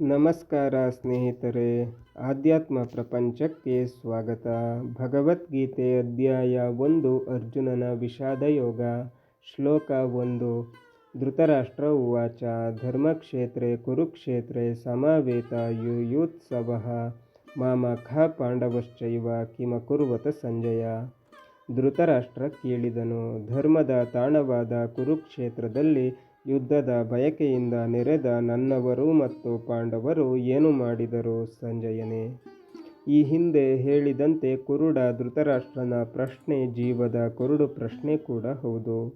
ನಮಸ್ಕಾರ ಸ್ನೇಹಿತರೆ, ಆಧ್ಯಾತ್ಮ ಪ್ರಪಂಚಕ್ಕೆ ಸ್ವಾಗತ. ಭಗವದ್ಗೀತೆ ಅಧ್ಯಾಯ ಒಂದು, ಅರ್ಜುನನ ವಿಷಾದಯೋಗ. ಶ್ಲೋಕ ಒಂದು, ಧೃತರಾಷ್ಟ್ರ ಉವಾಚ. ಧರ್ಮಕ್ಷೇತ್ರೆ, ಕುರುಕ್ಷೇತ್ರೆ, ಸಮಾವೇತ ಯುಯುತ್ಸವ. ಮಾಮಖ ಪಾಂಡವಶ್ಚೈವ ಕಿಮಕುರ್ವತ ಸಂಜಯ. ಧೃತರಾಷ್ಟ್ರ ಕೇಳಿದನು. ಧರ್ಮದ ತಾಣವಾದ ಕುರುಕ್ಷೇತ್ರದಲ್ಲಿ ಯುದ್ಧದ ಬಯಕೆಯಿಂದ ನೆರೆದ ನನ್ನವರು ಮತ್ತು ಪಾಂಡವರು ಏನು ಮಾಡಿದರು ಸಂಜಯನೇ? ಈ ಹಿಂದೆ ಹೇಳಿದಂತೆ ಕುರುಡ ಧೃತರಾಷ್ಟ್ರನ ಪ್ರಶ್ನೆ ಜೀವದ ಕುರುಡು ಪ್ರಶ್ನೆ ಕೂಡ ಹೌದು.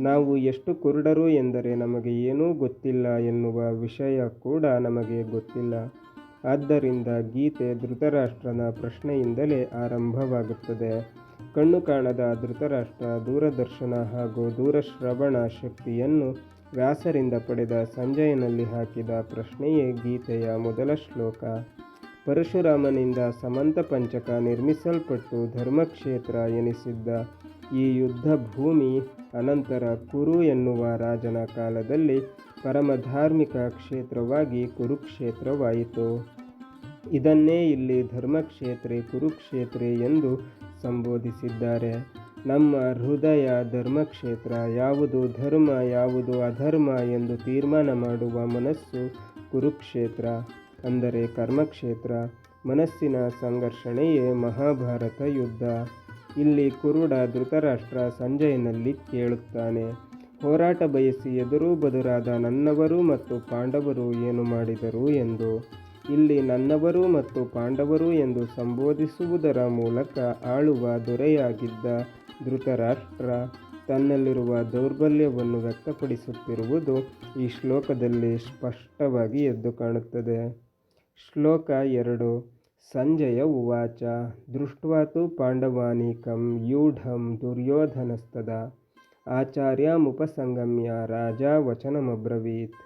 ನಾವು ಎಷ್ಟು ಕುರುಡರು ಎಂದರೆ ನಮಗೆ ಏನೂ ಗೊತ್ತಿಲ್ಲ ಎನ್ನುವ ವಿಷಯ ಕೂಡ ನಮಗೆ ಗೊತ್ತಿಲ್ಲ. ಆದ್ದರಿಂದ ಗೀತೆ ಧೃತರಾಷ್ಟ್ರನ ಪ್ರಶ್ನೆಯಿಂದಲೇ ಆರಂಭವಾಗುತ್ತದೆ. ಕಣ್ಣು ಕಾಣದ ಧೃತರಾಷ್ಟ್ರ ದೂರದರ್ಶನ ಹಾಗೂ ದೂರಶ್ರವಣ ಶಕ್ತಿಯನ್ನು ವ್ಯಾಸರಿಂದ ಪಡೆದ ಸಂಜಯನಲ್ಲಿ ಹಾಕಿದ ಪ್ರಶ್ನೆಯೇ ಗೀತೆಯ ಮೊದಲ ಶ್ಲೋಕ. ಪರಶುರಾಮನಿಂದ ಸಮಂತ ಪಂಚಕ ನಿರ್ಮಿಸಲ್ಪಟ್ಟು ಧರ್ಮಕ್ಷೇತ್ರ ಎನಿಸಿದ್ದ ಈ ಯುದ್ಧ ಭೂಮಿ ಅನಂತರ ಕುರು ಎನ್ನುವ ರಾಜನ ಕಾಲದಲ್ಲಿ ಪರಮಧಾರ್ಮಿಕ ಕ್ಷೇತ್ರವಾಗಿ ಕುರುಕ್ಷೇತ್ರವಾಯಿತು. ಇದನ್ನೇ ಇಲ್ಲಿ ಧರ್ಮಕ್ಷೇತ್ರ ಕುರುಕ್ಷೇತ್ರ ಎಂದು ಸಂಬೋಧಿಸಿದ್ದಾರೆ. ನಮ್ಮ ಹೃದಯ ಧರ್ಮಕ್ಷೇತ್ರ ಯಾವುದು ಧರ್ಮ, ಯಾವುದು ಅಧರ್ಮ ಎಂದು ತೀರ್ಮಾನ ಮಾಡುವ ಮನಸ್ಸು ಕುರುಕ್ಷೇತ್ರ. ಅಂದರೆ ಕರ್ಮಕ್ಷೇತ್ರ, ಮನಸ್ಸಿನ ಸಂಘರ್ಷಣೆಯೇ ಮಹಾಭಾರತ ಯುದ್ಧ. ಇಲ್ಲಿ ಕುರುಡ ಧೃತರಾಷ್ಟ್ರ ಸಂಜಯನಲ್ಲಿ ಕೇಳುತ್ತಾನೆ, ಹೋರಾಟ ಬಯಸಿ ಎದುರು ಬದುರಾದ ನನ್ನವರು ಮತ್ತು ಪಾಂಡವರು ಏನು ಮಾಡಿದರು ಎಂದು. ಇಲ್ಲಿ ನನ್ನವರು ಮತ್ತು ಪಾಂಡವರು ಎಂದು ಸಂಬೋಧಿಸುವುದರ ಮೂಲಕ ಆಳುವ ದೊರೆಯಾಗಿದ್ದ ಧೃತರಾಷ್ಟ್ರ, ತನ್ನಲ್ಲಿರುವ ದೌರ್ಬಲ್ಯವನ್ನು ವ್ಯಕ್ತಪಡಿಸುತ್ತಿರುವುದು ಈ ಶ್ಲೋಕದಲ್ಲಿ ಸ್ಪಷ್ಟವಾಗಿ ಎದ್ದು ಕಾಣುತ್ತದೆ. ಶ್ಲೋಕ ಎರಡು, ಸಂಜಯ ಉವಾಚ ದೃಷ್ಟ್ವಾತು ಪಾಂಡವಾನೀಕಂ ಯೂಢಂ ದುರ್ಯೋಧನಸ್ತದ ಆಚಾರ್ಯಮುಪಸಂಗಮ್ಯ ರಾಜ ವಚನಮಬ್ರವೀತ್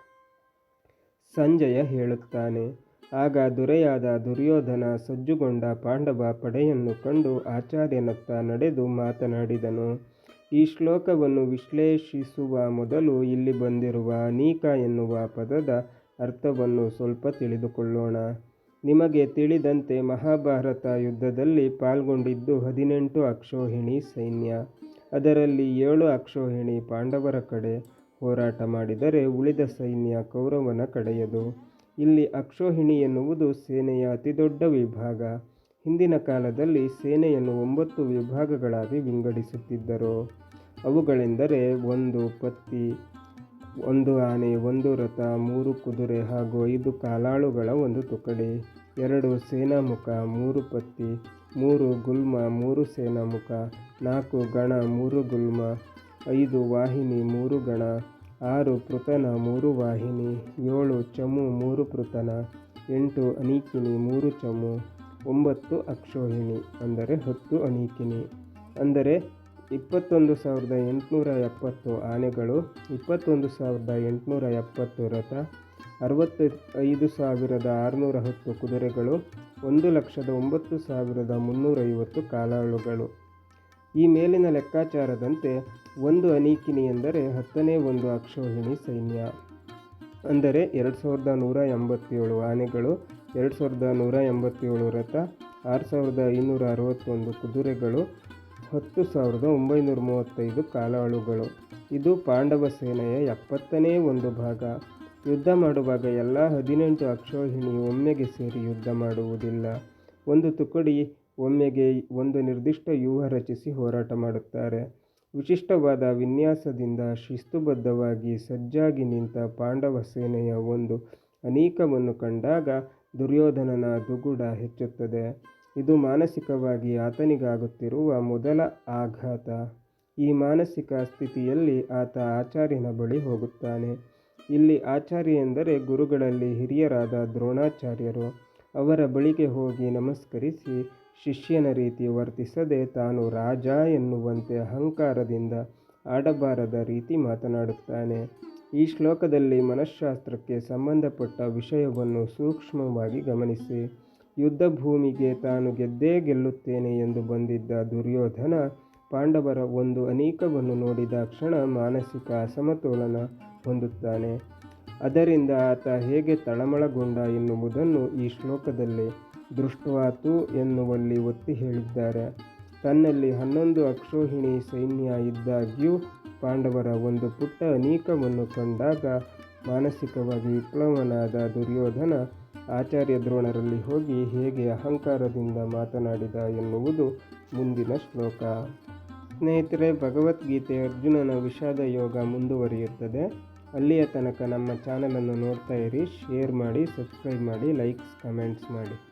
ಸಂಜಯ ಹೇಳುತ್ತಾನೆ ಆಗ ದೊರೆಯಾದ ದುರ್ಯೋಧನ ಸಜ್ಜುಗೊಂಡ ಪಾಂಡವ ಪಡೆಯನ್ನು ಕಂಡು ಆಚಾರ್ಯನತ್ತ ನಡೆದು ಮಾತನಾಡಿದನು, ಈ ಶ್ಲೋಕವನ್ನು ವಿಶ್ಲೇಷಿಸುವ ಮೊದಲು ಇಲ್ಲಿ ಬಂದಿರುವ ಅನೀಕ ಎನ್ನುವ ಪದದ ಅರ್ಥವನ್ನು ಸ್ವಲ್ಪ ತಿಳಿದುಕೊಳ್ಳೋಣ. ನಿಮಗೆ ತಿಳಿದಂತೆ ಮಹಾಭಾರತ ಯುದ್ಧದಲ್ಲಿ ಪಾಲ್ಗೊಂಡಿದ್ದು ಹದಿನೆಂಟು ಅಕ್ಷೋಹಿಣಿ ಸೈನ್ಯ. ಅದರಲ್ಲಿ ಏಳು ಅಕ್ಷೋಹಿಣಿ ಪಾಂಡವರ ಕಡೆ ಹೋರಾಟ ಮಾಡಿದರೆ ಉಳಿದ ಸೈನ್ಯ ಕೌರವನ ಕಡೆಯದು. ಇಲ್ಲಿ ಅಕ್ಷೋಹಿಣಿ ಎನ್ನುವುದು ಸೇನೆಯ ಅತಿದೊಡ್ಡ ವಿಭಾಗ. ಹಿಂದಿನ ಕಾಲದಲ್ಲಿ ಸೇನೆಯನ್ನು ಒಂಬತ್ತು ವಿಭಾಗಗಳಾಗಿ ವಿಂಗಡಿಸುತ್ತಿದ್ದರು. ಅವುಗಳೆಂದರೆ ಒಂದು ಪತ್ತಿ, ಒಂದು ಆನೆ, ಒಂದು ರಥ, ಮೂರು ಕುದುರೆ ಹಾಗೂ ಐದು ಕಾಲಾಳುಗಳ ಒಂದು ತುಕಡಿ, ಎರಡು ಸೇನಾಮುಖ, ಮೂರು ಪತ್ತಿ, ಮೂರು ಗುಲ್ಮ, ಮೂರು ಸೇನಾಮುಖ, ನಾಲ್ಕು ಗಣ, ಮೂರು ಗುಲ್ಮ, ಐದು ವಾಹಿನಿ, ಮೂರು ಗಣ ಆರು ಪೃತನ ಮೂರು ವಾಹಿನಿ, ಏಳು ಚಮು, ಮೂರು ಪೃತನ ಎಂಟು ಅನೀಕಿನಿ, ಮೂರು ಚಮು, ಒಂಬತ್ತು ಅಕ್ಷೋಹಿಣಿ, ಅಂದರೆ ಹತ್ತು ಅನೀಕಿನಿ. ಅಂದರೆ ಇಪ್ಪತ್ತೊಂದು ಸಾವಿರದ ಎಂಟುನೂರ ಎಪ್ಪತ್ತು ಆನೆಗಳು, ಇಪ್ಪತ್ತೊಂದು ಸಾವಿರದ ಎಂಟುನೂರ ಎಪ್ಪತ್ತು ರಥ ಅರವತ್ತು ಐದು ಸಾವಿರದ ಆರುನೂರ ಹತ್ತು ಕುದುರೆಗಳು, ಒಂದು ಲಕ್ಷದ ಒಂಬತ್ತು ಸಾವಿರದ ಮುನ್ನೂರೈವತ್ತು ಕಾಲಾಳುಗಳು. ಈ ಮೇಲಿನ ಲೆಕ್ಕಾಚಾರದಂತೆ ಒಂದು ಅನೀಕಿನಿ ಎಂದರೆ ಹತ್ತನೇ ಒಂದು ಅಕ್ಷೋಹಿಣಿ ಸೈನ್ಯ. ಅಂದರೆ ಎರಡು ಸಾವಿರದ ನೂರ ಎಂಬತ್ತೇಳು ಆನೆಗಳು, ಎರಡು ಸಾವಿರದ ನೂರ ಎಂಬತ್ತೇಳು ರಥ, ಆರು ಸಾವಿರದ ಐನೂರ ಅರವತ್ತೊಂದು ಕುದುರೆಗಳು, ಹತ್ತು ಸಾವಿರದ ಒಂಬೈನೂರ ಮೂವತ್ತೈದು ಕಾಲಾಳುಗಳು. ಇದು ಪಾಂಡವ ಸೇನೆಯ ಎಪ್ಪತ್ತನೇ ಒಂದು ಭಾಗ. ಯುದ್ಧ ಮಾಡುವಾಗ ಎಲ್ಲ ಹದಿನೆಂಟು ಅಕ್ಷೋಹಿಣಿ ಒಮ್ಮೆಗೆ ಸೇರಿ ಯುದ್ಧ ಮಾಡುವುದಿಲ್ಲ. ಒಂದು ತುಕಡಿ ಒಮ್ಮೆಗೆ ಒಂದು ನಿರ್ದಿಷ್ಟ ವ್ಯೂಹ ರಚಿಸಿ ಹೋರಾಟ ಮಾಡುತ್ತಾರೆ. ವಿಶಿಷ್ಟವಾದ ವಿನ್ಯಾಸದಿಂದ ಶಿಸ್ತುಬದ್ಧವಾಗಿ ಸಜ್ಜಾಗಿ ನಿಂತ ಪಾಂಡವ ಸೇನೆಯ ಒಂದು ಅನೇಕವನ್ನು ಕಂಡಾಗ ದುರ್ಯೋಧನನ ದುಗುಡ ಹೆಚ್ಚುತ್ತದೆ. ಇದು ಮಾನಸಿಕವಾಗಿ ಆತನಿಗಾಗುತ್ತಿರುವ ಮೊದಲ ಆಘಾತ. ಈ ಮಾನಸಿಕ ಸ್ಥಿತಿಯಲ್ಲಿ ಆತ ಆಚಾರ್ಯನ ಬಳಿ ಹೋಗುತ್ತಾನೆ. ಇಲ್ಲಿ ಆಚಾರ್ಯ ಎಂದರೆ ಗುರುಗಳಲ್ಲಿ ಹಿರಿಯರಾದ ದ್ರೋಣಾಚಾರ್ಯರು. ಅವರ ಬಳಿಗೆ ಹೋಗಿ ನಮಸ್ಕರಿಸಿ ಶಿಷ್ಯನ ರೀತಿ ವರ್ತಿಸದೆ ತಾನು ರಾಜ ಎನ್ನುವಂತೆ ಅಹಂಕಾರದಿಂದ ಆಡಬಾರದ ರೀತಿ ಮಾತನಾಡುತ್ತಾನೆ. ಈ ಶ್ಲೋಕದಲ್ಲಿ ಮನಃಶಾಸ್ತ್ರಕ್ಕೆ ಸಂಬಂಧಪಟ್ಟ ವಿಷಯವನ್ನು ಸೂಕ್ಷ್ಮವಾಗಿ ಗಮನಿಸಿ. ಯುದ್ಧ ಭೂಮಿಗೆ ತಾನು ಗೆದ್ದೇ ಗೆಲ್ಲುತ್ತೇನೆ ಎಂದು ಬಂದಿದ್ದ ದುರ್ಯೋಧನ ಪಾಂಡವರ ಒಂದು ಅನೇಕವನ್ನು ನೋಡಿದ ಕ್ಷಣ ಮಾನಸಿಕ ಅಸಮತೋಲನ ಹೊಂದುತ್ತಾನೆ. ಅದರಿಂದ ಆತ ಹೇಗೆ ತಳಮಳಗೊಂಡ ಎನ್ನುವುದನ್ನು ಈ ಶ್ಲೋಕದಲ್ಲಿ ದೃಷ್ಟವಾತು ಎನ್ನುವಲ್ಲಿ ಒತ್ತಿ ಹೇಳಿದ್ದಾರೆ. ತನ್ನಲ್ಲಿ ಹನ್ನೊಂದು ಅಕ್ಷೋಹಿಣಿ ಸೈನ್ಯ ಇದ್ದಾಗ್ಯೂ ಪಾಂಡವರ ಒಂದು ಪುಟ್ಟ ಅನೀಕವನ್ನು ಕಂಡಾಗ ಮಾನಸಿಕವಾಗಿ ವಿಪ್ಲವನಾದ ದುರ್ಯೋಧನ ಆಚಾರ್ಯ ದ್ರೋಣರಲ್ಲಿ ಹೋಗಿ ಹೇಗೆ ಅಹಂಕಾರದಿಂದ ಮಾತನಾಡಿದ ಎನ್ನುವುದು ಮುಂದಿನ ಶ್ಲೋಕ. ಸ್ನೇಹಿತರೆ, ಭಗವದ್ಗೀತೆ ಅರ್ಜುನನ ವಿಷಾದ ಯೋಗ ಮುಂದುವರಿಯುತ್ತದೆ. ಅಲ್ಲಿಯ ತನಕ ನಮ್ಮ ಚಾನಲನ್ನು ನೋಡ್ತಾ ಇರಿ, ಶೇರ್ ಮಾಡಿ, ಸಬ್ಸ್ಕ್ರೈಬ್ ಮಾಡಿ, ಲೈಕ್ಸ್, ಕಮೆಂಟ್ಸ್ ಮಾಡಿ.